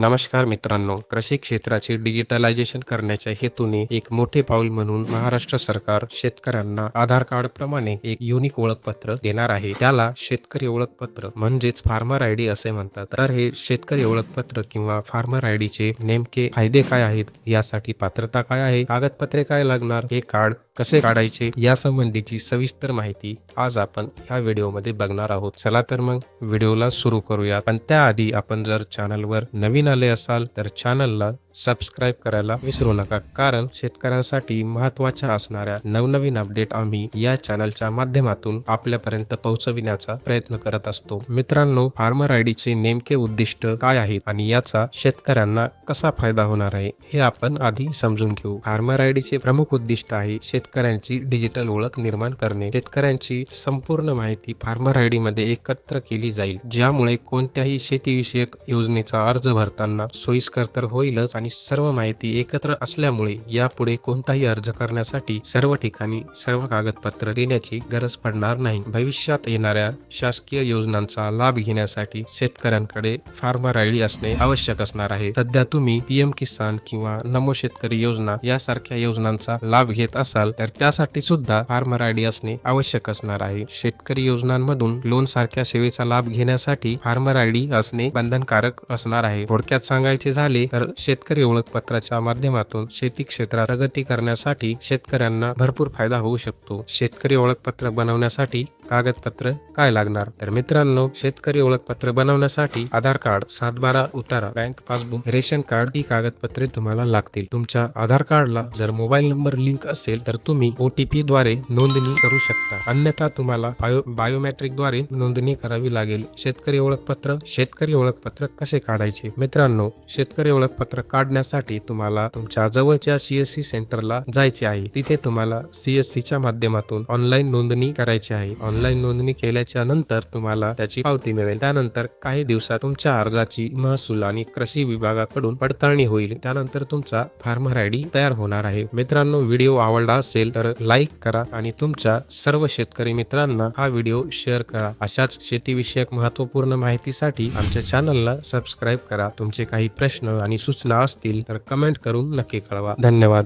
नमस्कार मित्रांनो कृषी क्षेत्राचे डिजिटलायझेशन करण्याच्या हेतूने एक मोठे पाऊल म्हणून महाराष्ट्र सरकार शेतकऱ्यांना आधार कार्ड प्रमाणे एक युनिक ओळखपत्र देणार आहे. त्याला शेतकरी ओळखपत्र म्हणजेच फार्मर आय डी असे म्हणतात. तर हे शेतकरी ओळखपत्र किंवा फार्मर आय डीचे नेमके फायदे काय आहेत? यासाठी पात्रता काय आहे? कागदपत्रे काय लागणार? हे कार्ड कसे काढायचे? या संबंधीची सविस्तर माहिती आज आपण ह्या व्हिडिओमध्ये बघणार आहोत. चला तर मग व्हिडिओला सुरू करूया पण त्याआधी आपण जर चॅनलवर नवीन आले असाल तर चॅनलला सबस्क्राईब करायला विसरू नका. कारण शेतकऱ्यांसाठी महत्त्वाच्या असणाऱ्या नवनवीन अपडेट आम्ही या चॅनलच्या माध्यमातून आपल्यापर्यंत पोहोचविण्याचा प्रयत्न करत असतो. मित्रांनो फार्मर आय डीचे नेमके उद्दिष्ट काय आहेत आणि याचा शेतकऱ्यांना कसा फायदा होणार आहे हे आपण आधी समजून घेऊ. फार्मर आय डीचे प्रमुख उद्दिष्ट आहे शेतकऱ्यांची डिजिटल ओळख निर्माण करणे. शेतकऱ्यांची संपूर्ण माहिती फार्मर आयमध्ये एकत्र केली जाईल ज्यामुळे कोणत्याही शेतीविषयक योजनेचा अर्ज करताना सोयीस्कर तर होईलच आणि सर्व माहिती एकत्र असल्यामुळे यापुढे कोणताही अर्ज करण्यासाठी सर्व ठिकाणी सर्व कागदपत्र देण्याची गरज पडणार नाही. भविष्यात येणाऱ्या शासकीय योजनांचा लाभ घेण्यासाठी शेतकऱ्यांकडे फार्मर आय डी असणे आवश्यक असणार आहे. सध्या तुम्ही पीएम किसान किंवा नमो शेतकरी योजना यासारख्या योजनांचा लाभ घेत असाल तर त्यासाठी सुद्धा फार्मर आय डी असणे आवश्यक असणार आहे. शेतकरी योजनांमधून लोन सारख्या सेवेचा लाभ घेण्यासाठी फार्मर आय डी असणे बंधनकारक असणार आहे. थोडक्यात सांगायचे झाले तर शेतकरी ओळखपत्राच्या माध्यमातून शेती क्षेत्रात प्रगती करण्यासाठी शेतकऱ्यांना भरपूर फायदा होऊ शकतो. शेतकरी ओळखपत्र बनवण्यासाठी कागदपत्र काय लागणार? तर मित्रांनो शेतकरी ओळखपत्र बनवण्यासाठी आधार कार्ड सातबारा उतारा बँक पासबुक रेशन कार्ड ही कागदपत्रे तुम्हाला लागतील. तुमच्या आधार कार्डला जर मोबाईल नंबर लिंक असेल तर तुम्ही ओटीपी द्वारे नोंदणी करू शकता. अन्यथा तुम्हाला बायो बायोमेट्रिकद्वारे नोंदणी करावी लागेल. शेतकरी ओळखपत्र शेतकरी ओळखपत्र कसे काढायचे? मित्रांनो शेतकरी ओळखपत्र काढण्यासाठी तुम्हाला तुमच्या जवळच्या सीएससी सेंटरला जायचे आहे. तिथे तुम्हाला सीएससीच्या माध्यमातून ऑनलाईन नोंदणी करायची आहे. ऑनलाईन नोंदणी केल्याच्यानंतर तुम्हाला त्याची पावती मिळेल. त्यानंतर काही दिवसात तुमच्या अर्जाची महसूल आणि कृषी विभागाकडून पडताळणी होईल. त्यानंतर तुमचा फार्मर आय डी तयार होणार आहे. मित्रांनो व्हिडिओ आवडला असेल तर लाईक करा आणि तुमच्या सर्व शेतकरी मित्रांना हा व्हिडिओ शेअर करा. अशाच शेतीविषयक महत्त्वपूर्ण माहितीसाठी आमच्या चॅनलला सबस्क्राईब करा. तुमचे काही प्रश्न आणि सूचना असतील तर कमेंट करून नक्की कळवा. धन्यवाद.